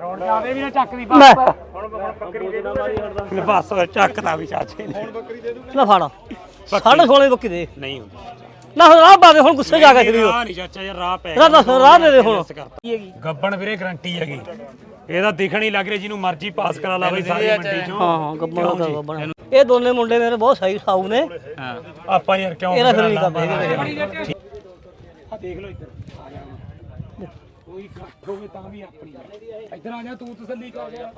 ਰੋਣ ਜਾਵੇ ਵੀ ਨਾ ਚੱਕਦੀ ਲੈ ਹੁਣ ਬੱਕਰੀ ਦੇ ਦੂੰਗਾ ਬਸ ਚੱਕਦਾ ਵੀ ਚਾਚੇ ਨੇ। ਲੈ ਫੜ। ਸਾਢੇ 16 ਬੱਕੀ ਦੇ। ਨਹੀਂ ਹੁੰਦੀ ਨਾ ਹੁਣ ਰਾਹ ਦੇ ਹੁਣ ਗੁੱਸੇ ਜਾ ਕੇ ਸ਼ਰੀਰ ਰਾਹ ਨਹੀਂ ਚਾਚਾ ਯਾਰ ਰਾਹ ਪੈ ਰਾਹ ਦੱਸ ਰਾਹ ਦੇ ਦੇ ਹੁਣ। ਗੱਬਣ ਵੀਰੇ ਗਰੰਟੀ ਹੈਗੀ। ਇਹਦਾ ਦਿਖਣ ਹੀ ਲੱਗ ਰਿਹਾ ਜਿਹਨੂੰ ਮਰਜ਼ੀ ਪਾਸ ਕਰਾ ਲਾ ਬਈ ਸਾਰੀ ਮੰਡੀ ਚੋਂ। ਹਾਂ ਹਾਂ ਗੱਬਣ ਦਾ ਗੱਬਣ। ਇਹ ਦੋਨੇ ਮੁੰਡੇ ਮੇਰੇ ਬਹੁਤ ਸਹੀ ਸਾਊ ਨੇ। ਆਪਾਂ ਯਾਰ ਕਿਉਂ ਇਹਦਾ ਫਿਰ ਨਹੀਂ ਕਰਦਾ। ਆ ਦੇਖ ਲਓ ਇੱਧਰ। ਕੋਈ ਘੱਟ ਹੋਵੇ ਤਾਂ ਵੀ ਆਪਣੀ। ਇੱਧਰ ਆ ਜਾ ਤੂੰ ਤਸੱਲੀ ਕਰ। ਜਾ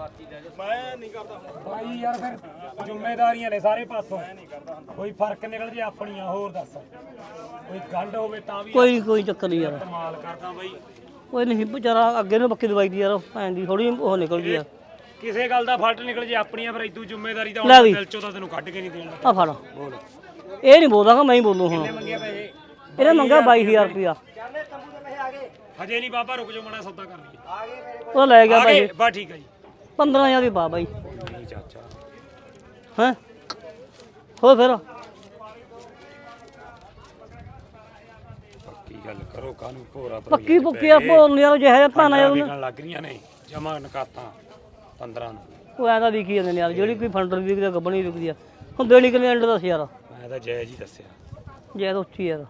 ਮੈਂ ਨਹੀਂ ਕਰਦਾ। ਭਾਈ ਯਾਰ ਫਿਰ ਜ਼ਿੰਮੇਵਾਰੀਆਂ ਨੇ ਸਾਰੇ ਪਾਸੋਂ। ਕੋਈ ਫ਼ਰਕ ਨਿਕਲ ਜੇ ਆਪਣੀਆਂ ਹੋਰ ਦੱਸ। ਕੋਈ ਗੰਢ ਹੋਵੇ ਤਾਂ ਵੀ ਕੋਈ ਕੋਈ ਚੱਕਰ ਨਹੀਂ ਯਾਰ। ਕਮਾਲ ਕਰਦਾ ਬਾਈ। ਕੋਈ ਨਹੀਂ ਵਿਚਾਰਾ ਅੱਗੇ ਨੂੰ ਬੱਕੀ ਦਵਾਈ ਦੀ ਯਾਰ ਭੈਣ ਦੀ ਥੋੜੀ ਉਹ ਨਿਕਲ ਗਈ ਯਾਰ ਕਿਸੇ ਗੱਲ ਦਾ ਫਲਟ ਨਿਕਲ ਜੇ ਆਪਣੀਆਂ ਫਿਰ ਇਦੂ ਜ਼ਿੰਮੇਵਾਰੀ ਤਾਂ ਹੁਣ। ਦਿਲ ਚੋਂ ਤਾਂ ਤੈਨੂੰ ਕੱਢ ਕੇ ਨਹੀਂ ਦੇਣਾ ਆ ਫੜ। ਇਹ ਨਹੀਂ ਬੋਲਦਾ ਮੈਂ ਹੀ ਬੋਲੂ ਹੁਣ। ਇਹਨੇ ਮੰਗਿਆ 22000 ਰੁਪਇਆ। ਹਜੇ ਨਹੀਂ ਬਾਬਾ ਰੁਕ ਜਾ ਮਾੜਾ ਸੌਦਾ ਕਰ ਲਈਏ। ਉਹ ਲੈ ਗਿਆ ਆ ਭਾਈ। ਗਏ ਬਾ ਠੀਕ ਹੈ ਜੀ। 15000 ਦੀ ਪਾ ਬਾਈ। ਨਹੀਂ ਚਾਚਾ। ਹੈ? ਹੋ ਫਿਰ? ਪੱਕੀ ਗੱਲ ਕਰੋ ਕਾਨੂੰ ਭੋਰਾ ਪੱਕੀ ਪੁੱਕੀ ਆ ਭੋਲ ਯਾਰ ਜਿਹੇ ਜਿਹਾ ਭਾਣਾ ਯਾਰ ਵਿਕਣ ਲੱਗ ਰਹੀਆਂ ਨੇ ਜਮਾ ਨਕਾਤਾਂ 15 ਨੂੰ। ਉਹ ਐਂ ਤਾਂ ਵਿਕੀ ਜਾਂਦੇ ਨੇ ਯਾਰ ਜਿਹੜੀ ਕੋਈ ਫੰਡਰ ਵਿਕਦੀ ਆ ਗੱਬਣੀ ਵਿਕਦੀ ਆ। ਹੁਣ ਦੇਣੀ ਕਿੰਨੇ ਐਂਡ ਦੱਸ ਯਾਰ? ਮੈਂ ਤਾਂ ਜਾਇਜ਼ ਹੀ ਦੱਸਿਆ। ਜੈ ਤਾਂ ਉੱਚੀ ਯਾਰ।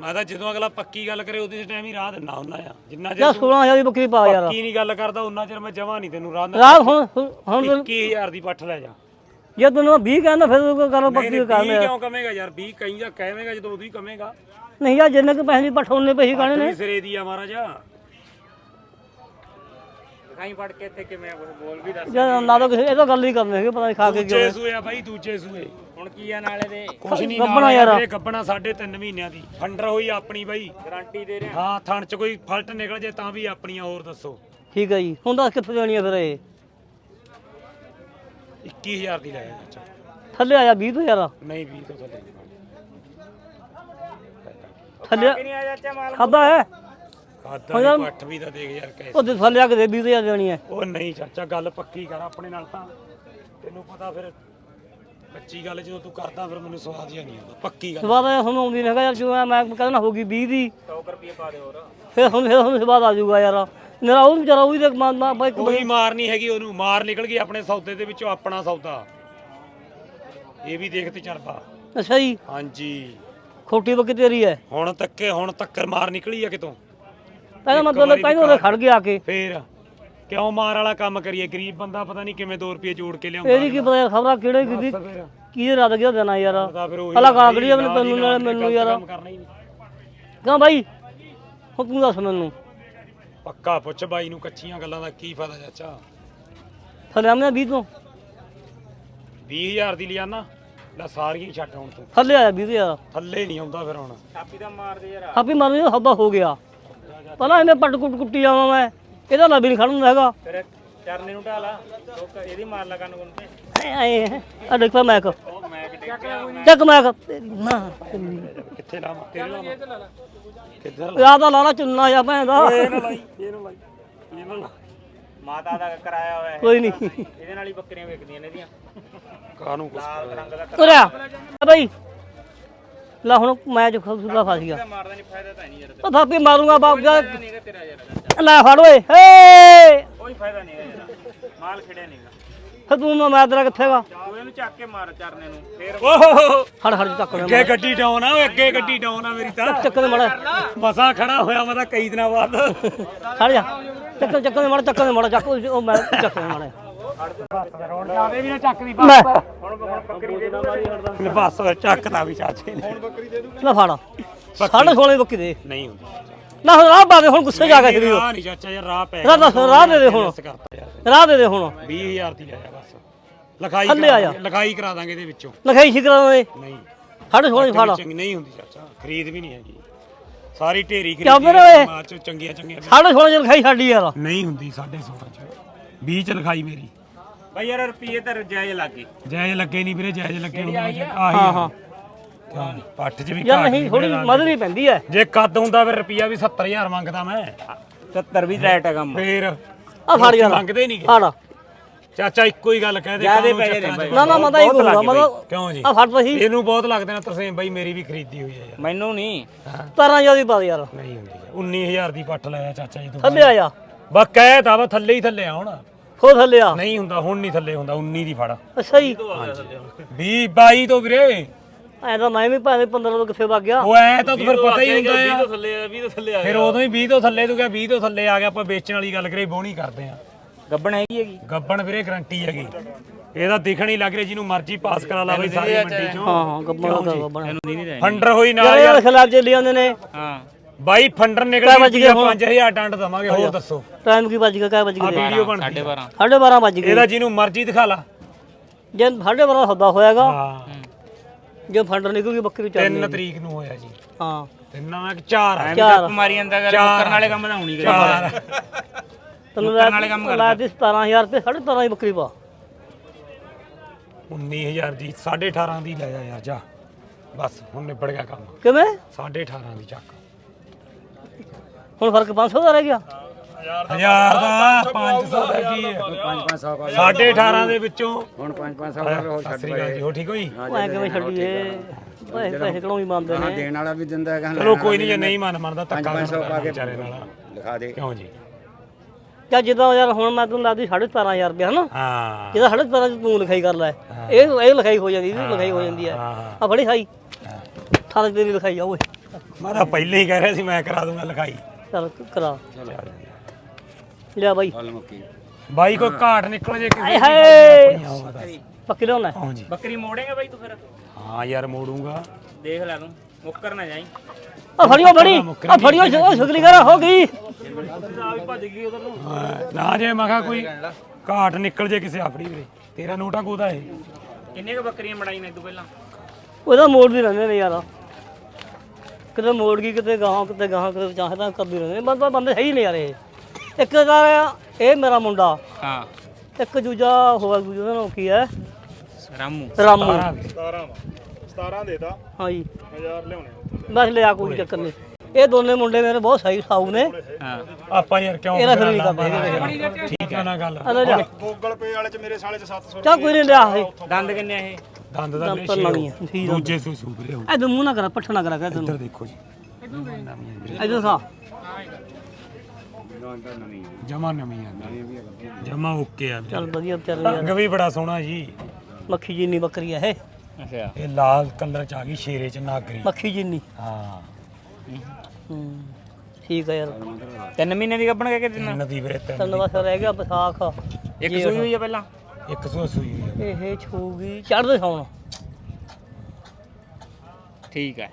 ਮੈਂ ਤਾਂ ਜਦੋਂ ਅਗਲਾ ਪੱਕੀ ਗੱਲ ਕਰੇ ਉਹਦੇ ਟਾਈਮ ਹੀ ਰਾਹ ਦਿੰਦਾ ਹੁੰਦਾ ਆ। ਜਿੰਨਾ ਯਾਰ ਚਿਰ 16000 ਦੀ ਬੱਕਰੀ ਪਾ ਯਾਰ। ਪੱਕੀ ਨਹੀਂ ਗੱਲ ਕਰਦਾ ਉਹਨਾਂ ਚਿਰ ਮੈਂ ਜਮਾ ਨਹੀਂ ਤੈਨੂੰ ਰਾਹ ਦਿੰਦਾ। ਰਾਤ ਹੁਣ ਹੁਣ- ਹੁਣ 21000 ਦੀ ਪੱਠ ਲੈ ਜਾ। ਜੇ ਤੈਨੂੰ 20 ਕਹਿੰਦਾ ਫਿਰ ਤੂੰ ਕਰ ਬੱਕਰੀ ਕਰ 20 ਕਿਉਂ ਕਮੇਗਾ ਯਾਰ? 20 ਕਹੀਂ ਜਾਂ ਕਹੇਗਾ ਜਦੋਂ ਉਦੋਂ ਹੀ ਕਮੇਗਾ ਨਹੀਂ ਯਾਰ ਜਿੰਨੇ ਕੁ ਪੈਸੇ ਦੀ ਪਠਾਉਣੇ ਪੈਸੇ ਗਾਣੇ ਨੇ। ਤੂੰ ਸਿਰੇ ਦੀ ਆ ਮਹਾਰਾਜਾ। ਖਾਈ ਫੜ ਕੇ ਇੱਥੇ ਕਿਵੇਂ ਬੋਲ ਵੀ ਦੱਸ ਜਦ ਨਾ ਤਾਂ ਕਿਸੇ ਇਹ ਤਾਂ ਗੱਲ ਨਹੀਂ ਕਰਨੀ ਹੈਗੀ ਪਤਾ ਨਹੀਂ ਖਾ ਕੇ ਦੂਜੇ ਸੂਏ ਆ ਬਾਈ ਦੂਜੇ ਸੂਏ। ਹੁਣ ਕੀ ਆ ਨਾਲੇ ਦੇ? ਕੁਛ ਨਹੀਂ ਗੱਭਣਾ ਯਾਰ। ਇਹ ਗੱਬਣਾ ਸਾਢੇ 3 ਮਹੀਨਿਆਂ ਦੀ। ਫੰਡਰ ਹੋਈ ਆਪਣੀ ਬਾਈ। ਗਾਰੰਟੀ ਦੇ ਰਹੇ। ਹਾਂ ਥਣ ਚ ਕੋਈ ਫਲਟ ਨਿਕਲ ਜੇ ਤਾਂ ਵੀ ਆਪਣੀਆਂ ਹੋਰ ਦੱਸੋ। ਠੀਕ ਹੈ ਜੀ। ਹੁਣ ਦੱਸ ਕਿੱਥੋਂ ਜਾਣੀ ਆ ਫਿਰ ਇਹ? 21000 ਦੀ ਲੈ ਜਾ ਚਾਚਾ। ਥੱਲੇ ਆਇਆ 20 ਤੋਂ ਯਾਰ। ਨਹੀਂ 20 ਤੋਂ ਥੱਲੇ। ਨਹੀਂ ਥੱਲੇ ਨਹੀਂ ਆ ਚਾਚਾ ਮਾਲ। ਖਾਦਾ ਹੈ? ਖਾਦਾ ਦੀ ਪੱਠ ਵੀ ਤਾਂ ਦੇਖ ਯਾਰ ਕੈਸੇ। ਉਹ ਥੱਲੇ ਆ ਕੇ ਦੇ 20 ਤੋਂ ਜਾਣੀ ਹੈ। ਉਹ ਨਹੀਂ ਚਾਚਾ ਗੱਲ ਪੱਕੀ ਕਰ ਆਪਣੇ ਨਾਲ ਤਾਂ। ਤੈਨੂੰ ਪਤਾ ਫਿਰ ਕੱਚੀ ਗੱਲ ਜਦੋਂ ਤੂੰ ਕਰਦਾ ਫਿਰ ਮੈਨੂੰ ਸਵਾਦ ਜਿਹਾ ਨਹੀਂ ਆਉਂਦਾ। ਪੱਕੀ ਗੱਲ। ਸਵਾਦ ਆਇਆ ਹੁਣ ਆਉਂਦੀ ਨਹੀਂ ਹੈਗਾ ਯਾਰ ਜੋ ਮੈਂ ਕਹਿੰਦਾ ਨਾ ਹੋਗੀ 20 ਦੀ 100 ਰੁਪਏ ਪਾ ਦੇ ਹੋਰ। ਫਿਰ ਹੁਣ ਫਿਰ ਹੁਣ ਸਵਾਦ ਆ ਜਾਊਗਾ ਯਾਰ। ਮੇਰਾ ਉਹ ਵਿਚਾਰਾ ਉਹ ਵੀ ਦੇਖ ਮਾਂ ਮਾਂ ਬਾਈ ਕੋਈ ਮਾਰ ਨਹੀਂ ਹੈਗੀ ਉਹਨੂੰ। ਮਾਰ ਨਿਕਲ ਗਈ ਆਪਣੇ ਸੌਦੇ ਦੇ ਵਿੱਚੋਂ ਆਪਣਾ ਸੌਦਾ। ਇਹ ਵੀ ਦੇਖ ਤੇ ਚਰਬਾ ਅੱਛਾ ਜੀ। ਹਾਂਜੀ। ਖੋਟੀ ਬੱਕੀ ਤੇਰੀ ਹੈ। ਹੁਣ ਤੱਕੇ ਹੁਣ ਤੱਕਰ ਮਾਰ ਨਿਕਲੀ ਆ ਕਿਤੋਂ? ਪਹਿਲਾਂ ਮਤਲਬ ਕਹਿੰਦੇ ਉਹਦੇ ਖੜ ਗਿਆ ਆ ਕੇ। ਫੇਰ ਕਿਉਂ ਮਾਰ ਵਾਲਾ ਕੰਮ ਕਰੀਏ? ਗਰੀਬ ਬੰਦਾ ਪਤਾ ਨਹੀਂ ਕਿਵੇਂ 2 ਰੁਪਏ ਜੋੜ ਕੇ ਲਿਆਉਂਦਾ ਇਹਦੀ ਕੀ ਪਤਾ ਯਾਰ ਖਬਰਾਂ ਕਿਹੜੇ ਕਿਹਦੀ ਕੀ ਰੱਦ ਗਿਆ ਦੇਣਾ ਯਾਰ। ਉਹੀ ਕੱਢੀ ਨਾਲ ਆਪਣੇ ਤੈਨੂੰ ਦੀ ਨਾਲ ਮੈਨੂੰ ਯਾਰ ਕਿਉਂ ਬਾਈ? ਹੁਣ ਤੂੰ ਦੱਸ ਮੈਨੂੰ। ਪੱਕਾ ਪੁੱਛ ਬਾਈ ਨੂੰ ਕੱਚੀਆਂ ਗੱਲਾਂ ਦਾ ਕੀ ਫਾਇਦਾ ਚਾਚਾ? ਥੱਲੇ ਆਮਨੇ 20 ਤੋਂ। 20000 ਦੀ ਲਿਆਨਾ ਲੈ ਸਾਰੀਆਂ ਛੱਡ ਹੁਣ ਤੂੰ। ਥੱਲੇ ਆਇਆ 20 ਯਾਰ ਥੱਲੇ ਨਹੀਂ ਆਉਂਦਾ ਫਿਰ ਹੁਣ। ਛਾਪੀ ਦਾ ਮਾਰ ਦੇ ਯਾਰ। ਹਾਪੀ ਮਰ ਹੱਬਾ ਹੋ ਗਿਆ। ਪਹਿਲਾਂ ਇਹਨੇ ਪੱਟ ਕੁੱਟ ਕੁੱਟੀ ਜਾਵਾਂ ਮੈਂ। ਇਹਦਾ ਵੀ ਨਹੀਂ ਖੜਨ ਹੈਗਾ। ਫਿਰ ਚਰਨੇ ਨੂੰ ਢਾਲਾ। ਲੋਕ ਇਹਦੀ ਮਾਰ ਲਾ ਕੰਨ ਗੁੰਨ ਤੇ ਐ ਆਏ ਆ ਦੇਖ ਪਾ ਮੈਕ ਉਹ ਮੈਂ ਕਿਤੇ ਚੱਕ ਮੈਕ ਤੇਰੀ ਮਾਂ ਤੇਰੀ। ਕਿੱਥੇ ਲਾਵਾਂ ਤੇਰੇ ਲਾਵਾਂ ਕਿੱਧਰ ਯਾਦ ਆ ਲਾਲਾ ਚੁੰਨਾ ਜਾ ਭੈਣ ਦਾ। ਇਹ ਨਾ ਲਾਈ ਇਹ ਨਾ ਲਾਈ ਇਹ ਨਾ ਲਾ ਮਾਤਾ ਦਾ ਕਰਾਇਆ ਹੋਇਆ ਇਹ। ਕੋਈ ਨਹੀਂ। ਇਹਦੇ ਨਾਲ ਹੀ ਬੱਕਰੀਆਂ ਵਿਕਦੀਆਂ ਨੇ ਇਹਦੀਆਂ। ਕਾਹਨੂੰ ਕੁਛ ਲਾਲ ਕਰ ਰੰਗ ਦਾ ਉਰਿਆ ਆ ਬਈ। ਲੈ ਹੁਣ ਮੈਚ ਖੁਦਾ ਫਸ ਗਿਆ। ਮਾਰਦਾ ਨਹੀਂ ਫਾਇਦਾ ਤਾਂ ਨਹੀਂ ਯਾਰ ਉਹ ਥਾਪੀ ਮਾਰੂੰਗਾ ਬਾਪ ਜਾ। ਨਹੀਂਗਾ ਤੇਰਾ ਯਾਰ ਲੈ ਫੜ ਓਏ ਹੇ। ਕੋਈ ਫਾਇਦਾ ਨਹੀਂਗਾ ਯਾਰ ਮਾਲ ਖੜਿਆ ਨਹੀਂਗਾ ਫੇ ਤੂੰ ਮੈਂ ਤੇਰਾ ਕਿੱਥੇਗਾ ਤੂੰ ਇਹਨੂੰ ਚੱਕ ਕੇ ਮਾਰ ਚਰਨੇ ਨੂੰ ਫੇਰ ਓਹ ਹੜ ਹੜ ਚੱਕ ਲੈ। ਅੱਗੇ ਗੱਡੀ ਡਾਉਨ ਆ ਅੱਗੇ ਗੱਡੀ ਡਾਉਨ ਆ ਮੇਰੀ ਤਾਂ। ਚੱਕ ਦੇ ਮੜਾ। ਮਸਾ ਖੜਾ ਹੋਇਆ ਮੈਂ ਤਾਂ ਕਈ ਦਿਨਾਂ ਬਾਅਦ। ਹੜ ਜਾ। ਚੱਕ ਚੱਕ ਦੇ ਮੜਾ ਚੱਕ ਦੇ ਮੜਾ ਚੱਕ। ਉਹ ਮੈਂ ਚੱਕ ਦੇ ਮੜਾ। ਲੈ ਬਸ ਚੱਕਦਾ ਵੀ ਚਾਚੇ ਨੇ ਲੈ ਫੜ। ਸਾਢੇ 16 ਬੱਕੀ ਦੇ। ਨਹੀਂ ਹੁੰਦੀ। ਨਾ ਹੁਣ ਰਾਹ ਪਾ ਦੇ ਹੁਣ ਗੁੱਸੇ ਜਾ ਕੇ ਸ਼ਰੀਰ ਰਾਹ ਨਹੀਂ ਚਾਚਾ ਯਾਰ ਰਾਹ ਪੈ ਰਾਹ ਦੱਸ ਰਾਹ ਦੇ ਦੇ ਹੁਣ। ਬਸ ਕਰਤਾ ਯਾਰ। ਰਾਹ ਦੇ ਦੇ ਹੁਣ। 20000 ਦੀ ਲੈ ਜਾ ਬਸ। ਲਿਖਾਈ ਥੱਲੇ ਕਰਾ ਆ ਜਾ। ਦਾਂਗੇ- ਲਿਖਾਈ ਕਰਾ ਦਾਂਗੇ ਇਹਦੇ ਵਿੱਚੋਂ। ਲਖਾਈ ਸ਼ਿਕਰਾਂ ਦੇ ਨਹੀਂ। ਸਾਢੇ 16 ਫੜ। ਚੰਗੀ ਨਹੀਂ ਹੁੰਦੀ ਚਾਚਾ ਖਰੀਦ ਵੀ ਨਹੀਂ ਹੈਗੀ। ਸਾਰੀ ਢੇਰੀ ਕਿਉਂ ਖਰੀਦੀ ਫਿਰ ਓਏ? ਬਾਅਦ ਚੋਂ ਚੰਗੀਆਂ ਚੰਗੀਆਂ ਸਾਢੇ 16 ਚ ਲਖਾਈ ਛੱਡੀ ਯਾਰ। ਨਹੀਂ ਹੁੰਦੀ 16.5 ਚ। 20 ਚ ਲਿਖਾਈ ਮੇਰੀ। ਬਈ ਯਾਰ ਰੁਪਏ ਤਾਂ ਜਾਇਜ਼ ਲੱਗੇ। ਜਾਇਜ਼ ਲੱਗੇ ਨਹੀਂ ਵੀਰੇ ਜਾਇਜ਼ ਲੱਗੇ ਹੁਣ ਆਹੀ ਹਾਂ ਹਾਂ। ਹਾਂ ਪੱਠ ਚ ਵੀ ਯਾਰ ਨਹੀਂ ਨਹੀਂ ਥੋੜੀ ਮਦਦ ਹੀ ਪੈਂਦੀ ਹੈ। ਜੇ ਕੱਦ ਹੁੰਦਾ ਫਿਰ ਰੁਪਿਆ ਵੀ 70000 ਮੰਗਦਾ ਮੈਂ। 70 ਵੀ ਰਾਈਟ ਹੈ ਕੰਮ। ਫੇਰ ਆ ਫੜ ਯਾਰ। ਮੰਗਦੇ ਨਹੀਂ ਫੜ। ਚਾਚਾ ਇੱਕੋ ਹੀ ਗੱਲ ਕਹਿ ਦੇ ਜ਼ਿਆਦੇ ਪੈਸੇ ਨੇ ਨਾ ਨਾ ਮੈਂ ਤਾਂ ਇਹ ਕਹੂੰਗਾ ਮੈਂ ਤਾਂ ਕਿਉਂ ਜੀ? ਆ ਫੜ ਪਈ ਇਹਨੂੰ ਬਹੁਤ ਲੱਗਦੇ ਨੇ ਤਰਸੇਮ ਬਾਈ ਮੇਰੀ ਵੀ ਖਰੀਦੀ ਹੋਈ ਹੈ ਯਾਰ। ਮੈਨੂੰ ਨਹੀਂ ਤਾਰਾਂ ਜ਼ਿਆਦਾ ਪਾ ਦੇ ਯਾਰ। ਨਹੀਂ ਹੁੰਦੀ 19000 ਦੀ ਪੱਠ ਲਾਇਆ ਚਾਚਾ ਜੀ ਤੂੰ ਥੱਲੇ ਆ ਜਾ। ਬਸ ਕਹਿ ਤਾ ਵਾ ਥੱਲੇ ਹੀ ਥੱਲੇ ਆ ਹੁਣ। ਹੋ ਥੱਲੇ ਆ। ਨਹੀਂ ਹੁੰਦਾ ਹੁਣ ਨਹੀਂ ਥੱਲੇ ਹੁੰਦਾ 19 ਦੀ ਫੜ। ਅੱਛਾ ਜੀ। 20 22 ਤੋਂ ਵੀਰੇ। ਐ ਤਾਂ ਮੈਂ ਵੀ ਭਾਵੇਂ 15 ਤੋਂ ਕਿੱਥੇ ਵਗ ਗਿਆ। ਉਹ ਐ ਤਾਂ ਫਿਰ ਪਤਾ ਹੀ ਹੁੰਦਾ ਆ। ਥੱਲੇ 20 ਤੋਂ ਥੱਲੇ ਫਿਰ ਉਦੋਂ ਹੀ 20 ਤੋਂ ਥੱਲੇ ਤੂੰ ਕਿਹਾ 20 ਤੋਂ ਥੱਲੇ ਆ ਗਿਆ ਆਪਾਂ ਵੇਚਣ ਵਾਲੀ ਗੱਲ ਕਰੇ ਬੋਣੀ ਕਰਦੇ ਆ। ਗੱਬਣ ਹੈਗੀ ਹੈਗੀ? ਗੱਬਣ ਵੀਰੇ ਗਰੰਟੀ ਹੈਗੀ। ਇਹਦਾ ਦਿਖਣ ਹੀ ਲੱਗ ਰਿਹਾ ਜਿਹਨੂੰ ਮਰਜ਼ੀ ਪਾਸ ਕਰਾ ਲਾ ਬਈ ਸਾਰੀ ਮੰਡੀ ਚੋਂ। ਹਾਂ ਹਾਂ ਗੱਬਣ ਦਾ ਗੱਬਣ। ਨਹੀਂ ਫੰਡਰ ਹੋਈ ਨਾਲ ਯਾਰ ਖਿਲਾਫ ਚੱਲੀ ਜਾਂਦੇ ਨੇ। ਹਾਂ। ਬਾਈ ਫੰਡਰ ਕਿਆ ਨਿਕਲ ਵੱਜ ਗਈ ਗਿਆ ਹੁਣ? 5000 ਡੰਡ ਦਵਾਂਗੇ ਹੋਰ ਦੱਸੋ। ਟਾਈਮ ਕੀ ਵੱਜ ਗਿਆ ਕਿਆ ਵੱਜ ਗਿਆ? ਵੀਡੀਓ ਬਣਦੀ 12.5 ਸਾਢੇ 12 ਵੱਜ ਗਏ। ਇਹਦਾ ਜਿਹਨੂੰ ਮਰਜ਼ੀ ਦਿਖਾ ਲਾ। ਜੇ ਸਾਢੇ 12 ਸੌਦਾ ਹੋਇਆਗਾ ਹਾਂ। ਜੇ ਫੰਡਰ ਨਿਕਲ ਗਈ ਬੱਕਰੀ ਚੱਲ 3 ਤਰੀਕ ਨੂੰ ਹੋਇਆ ਜੀ। ਹਾਂ। ਤਿੰਨਾਂ ਵਿੱਚ 4 ਆ। ਚਾਰ ਮਾਰੀ ਜਾਂਦਾ ਗੱਲ ਕਰਨ ਵਾਲੇ ਕੰਮ ਤਾਂ ਹੋਣੀ ਕਰੀ ਚਾਰ ਤੈਨੂੰ ਲੈ ਲਾ ਦੇ 17000 ਰੁਪਏ ਸਾਢੇ 17 ਦੀ ਬੱਕਰੀ ਪਾ। 19000 ਦੀ 18.5 ਦੀ ਲੈ ਜਾ ਯਾਰ ਜਾ। ਬਸ ਹੁਣ ਨਿਬੜ ਗਿਆ ਕੰਮ। ਕਿਵੇਂ? 18.5 ਦੀ ਚੱਕ। ਹੁਣ ਫ਼ਰਕ 500 ਦਾ ਰਹਿ ਗਿਆ। ਹਜ਼ਾਰ ਦਾ 500 ਦਾ ਕੀ ਹੈ? 5-500 18.5 ਦੇ ਵਿੱਚੋਂ। ਹੁਣ 5-5 ਸਾਲ ਹੋ ਸਤਿ ਸ੍ਰੀ ਅਕਾਲ ਜੀ ਹੋ ਠੀਕ ਹੋ ਜੀ? ਐ ਕਿਵੇਂ ਛੱਡੀਏ? ਪੈਸੇ ਪੈਸੇ ਕਿਉਂ ਵੀ ਮੰਨਦੇ ਨੇ। ਦੇਣ ਵਾਲਾ ਵੀ ਦਿੰਦਾ ਹੈਗਾ ਚਲੋ ਕੋਈ ਨਹੀਂ ਜੇ ਨਹੀਂ ਮਨ ਮੰਨਦਾ ਧੱਕਾ 500 ਪਾ ਕੇ ਵਿਚਾਰੇ ਨਾਲ। ਲਿਖਾ ਦੇ। ਕਿਉਂ ਜੀ? ਜਾਂ ਜਿੱਦਾਂ ਯਾਰ ਹੁਣ ਮੈਂ ਤੈਨੂੰ ਲਾਦੀ 17500 ਰੁਪਏ ਹਨਾ? ਹਾਂ। ਜਿਹਦਾ 17500 ਚ ਤੂੰ ਲਿਖਾਈ ਕਰ ਲੈ। ਇਹ ਇਹ ਲਿਖਾਈ ਹੋ ਜਾਂਦੀ ਇਹਦੀ ਲਿਖਾਈ ਹੋ ਜਾਂਦੀ ਹੈ। ਆ ਬੜੀ ਸਾਈ। 18 ਰੁਪਏ ਦੀ ਲਿਖਾਈ ਆ ਓਏ। ਮੈਂ ਤਾਂ ਪਹਿਲੇ ਹੀ ਕਹਿ ਰਿਹਾ ਸੀ ਮੈਂ ਕਰਾ ਦੂੰਗਾ ਲਿਖਾਈ। ਚੱਲ ਕਰਾ। ਲਿਆ ਬਾਈ। ਕੋਈ ਘਾਟ ਨਿਕਲ ਜੇ ਕਿਸੇ ਹਾਏ ਦੱਸ। ਪੱਕੀ ਲਿਆਉਣਾ ਹਾਂ? ਜੀ। ਬੱਕਰੀ ਮੋੜੇਗਾ ਬਾਈ ਤੂੰ ਫਿਰ? ਹਾਂ ਯਾਰ ਮੋੜੂੰਗਾ। ਦੇਖ ਲੈ ਤੂੰ। ਮੁੱਕਰ ਨਾ ਜਾਈ। ਆ ਫੜਿਓ ਬੜੀ। ਆ ਫੜਿਓ ਉਹ ਸ਼ੁਕਰੀ ਕਰ ਹੋ ਗਈ। ਹਾਂ, ਨਾ ਜੇ ਮੈਂ ਕਿਹਾ ਕੋਈ ਘਾਟ ਨਿਕਲ ਜੇ ਕਿਸੇ ਆਪਣੀ ਵੀਰੇ। ਤੇਰਾ ਨੋਟਾ ਕੋਦਾ ਇਹ? ਕਿੰਨੇ ਕ ਬੱਕਰੀਆਂ ਮੜਾਈ ਨੇ ਤੂੰ ਪਹਿਲਾਂ? ਉਹਦਾ ਮੋੜਦੀ ਰਹਿੰਦੇ ਨੇ ਯਾਰ। ਕਿਤੇ ਮੋੜ ਗਈ ਕਿਤੇ ਗਾਹਾਂ ਕਿਤੇ ਗਾਹਾਂ ਕਿਤੇ ਚਾਹਦਾ ਕਰਦੀ ਰਹਿੰਦੇ ਨੇ ਬੰਦਾ ਬੰਦੇ ਸਹੀ ਨਹੀਂ ਇਹ। ਇੱਕ ਤਾਂ ਇਹ ਮੇਰਾ ਮੁੰਡਾ। ਹਾਂ। ਇੱਕ ਦੂਜਾ ਹੋਇਆ ਦੂਜਾ ਦਾ ਨਾਮ ਕੀ ਹੈ? ਰਾਮੂ। ਰਾਮੂ। 17 ਦੇਤਾ ਹਾਂ ਜੀ। 1000 ਲਿਆਉਣੇ ਬਸ ਲਿਆ ਕੋਈ ਚੱਕਰ ਨਹੀਂ। ਇਹ ਦੋਨੇ ਮੁੰਡੇ ਮੇਰੇ ਬਹੁਤ ਸਹੀ ਸਾਊ ਨੇ। ਹਾਂ। ਆਪਾਂ ਯਾਰ ਕਿਉਂ ਇਹਦਾ ਫਿਰ ਨਹੀਂ ਕਰਦਾ? ਠੀਕ ਹੈ ਨਾ ਗੱਲ। ਗੂਗਲ ਪੇ ਵਾਲੇ ਚ ਮੇਰੇ ਸਾਲੇ ਚ 700 ਚੱਲ ਕੋਈ ਨਹੀਂ ਲਿਆ ਇਹ। ਦੰਦ ਕਿੰਨੇ ਆ ਇਹ? ਦੰਦ ਦਾ ਵੀਰੇ ਤਾਂ ਨਵੀਂ ਠੀਕ ਆ। ਦੂਜੇ ਸੂ ਸੂ ਵੀਰੇ ਇਹ ਮੂੰਹ ਨਾ ਕਰਾ ਪੱਠ ਨਾ ਕਰਾ ਕਹਿ ਇੱਧਰ ਤੈਨੂੰ ਦੇਖੋ ਜੀ। ਇਧਰ ਖਾ ਜਮਾ ਨਵੀਂ ਆ। ਜਮਾ ਓਕੇ ਆ। ਚੱਲ ਵਧੀਆ ਚੱਲ ਯਾਰ। ਰੰਗ ਵੀ ਬੜਾ ਸੋਹਣਾ ਜੀ। ਮੱਖੀ ਜਿੰਨੀ ਬੱਕਰੀ ਆ ਇਹ। ਅੱਛਾ। ਇਹ ਲਾਲ ਕਲਰ ਚ ਆ ਗਈ ਸ਼ੇਰੇ ਚ ਨਾਗਰੀ ਮੱਖੀ ਜਿੰਨੀ ਹਾਂ। ਹੂੰ ਠੀਕ ਆ ਯਾਰ। ਤਿੰਨ ਮਹੀਨੇ ਦੀ ਗੱਬਣ ਕਹਿ ਕੇ ਦਿਨਾ ਨਦੀ ਵੀਰੇ ਤਿੰਨ ਤੈਨੂੰ ਬਸ ਰਹਿ ਗਿਆ ਵਿਸਾਖ ਇੱਕ ਸੂਈ ਹੋਈ ਆ ਪਹਿਲਾਂ? ਇੱਕ ਸੌ ਸੂਈ ਹੋਈ ਆ। ਇਹ ਛੂਗੀ ਚੜਦੇ ਸੌਣ। ਠੀਕ ਹੈ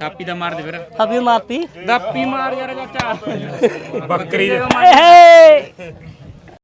ਥਾਪੀ ਦਾ ਮਾਰ ਦੇ ਫਿਰ। ਹਬੀ ਮਾਰਤੀ। ਦਾਪੀ ਮਾਰ ਯਾਰ ਚਾਚਾ। ਬੱਕਰੀ ਦੇ